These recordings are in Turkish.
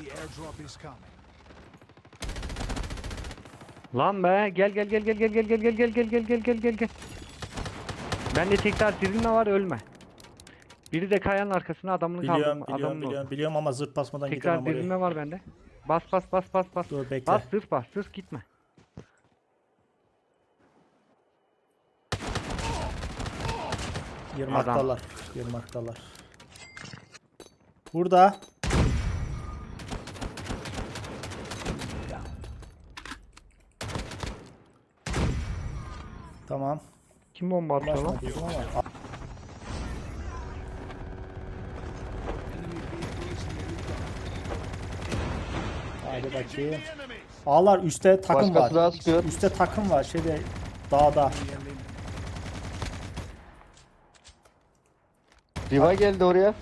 airdrop is coming. Lan be gel gel gel gel gel gel gel gel gel gel gel gel gel gel gel. Bende tekrar dirilme var ölme. Biri de kayanın arkasına adamını Biliyorum kaldırma. biliyorum Adamını biliyorum biliyorum ama zırt basmadan Tekrar gidemem oraya. dirilme var bende. Bas bas bas bas bas. Dur bekle. Bas sırf bas sırf gitme. Yırmaktalar. Yırmaktalar. Burada. Tamam. Kim bomba atıyor lan? Ulaşmadıydım ama. Hadi bakayım. Ağlar üstte takım Başkası daha var. sıkıyor. Üstte takım var şeyde dağda. Riva geldi oraya.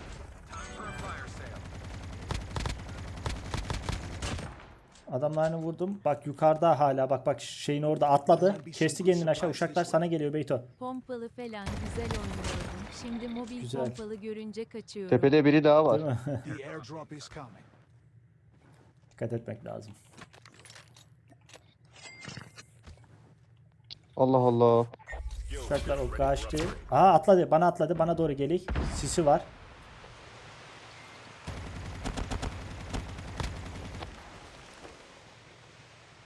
Adamlarını vurdum. Bak yukarıda hala. Bak bak şeyin orada atladı. Kesti kendini aşağı. Uşaklar sana geliyor Beyto. Pompalı falan güzel oynuyordum. Şimdi mobil Güzel. pompalı görünce kaçıyorum. Tepede biri daha var. Değil mi? The airdrop is coming. Dikkat etmek lazım. Allah Allah. Uşaklar o kaçtı. Aa atladı. Bana atladı. Bana doğru gelik. Sisi var.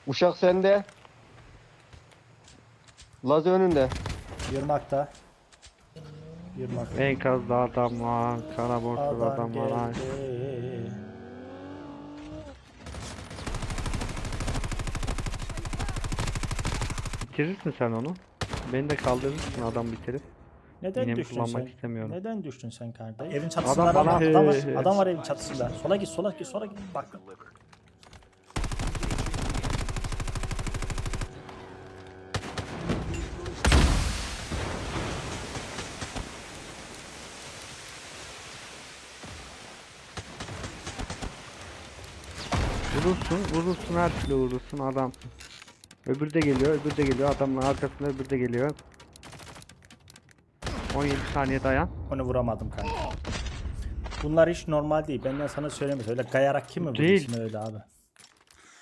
Uşak sende. Laz önünde. Yırmakta. Yırmakta. Enkazda adam var. Kara borsada Adam adam var. ay. Bitirirsin sen onu. Beni de kaldırırsın adam bitirip. Neden Yine düştün sen? istemiyorum. Neden düştün sen kardeş? Evin çatısında Adam adam. Adam var. Adam var evin çatısında. Sola git, sola git, sola git. Bak. Vurursun, vurursun her türlü vurursun adamsın. Öbürü de geliyor, öbürü de geliyor. Adamın arkasında öbürü de geliyor. 17 saniye dayan. Onu vuramadım kanka. Bunlar hiç normal değil. Benden sana söylemez. Öyle kayarak kim mi vurursun öyle abi?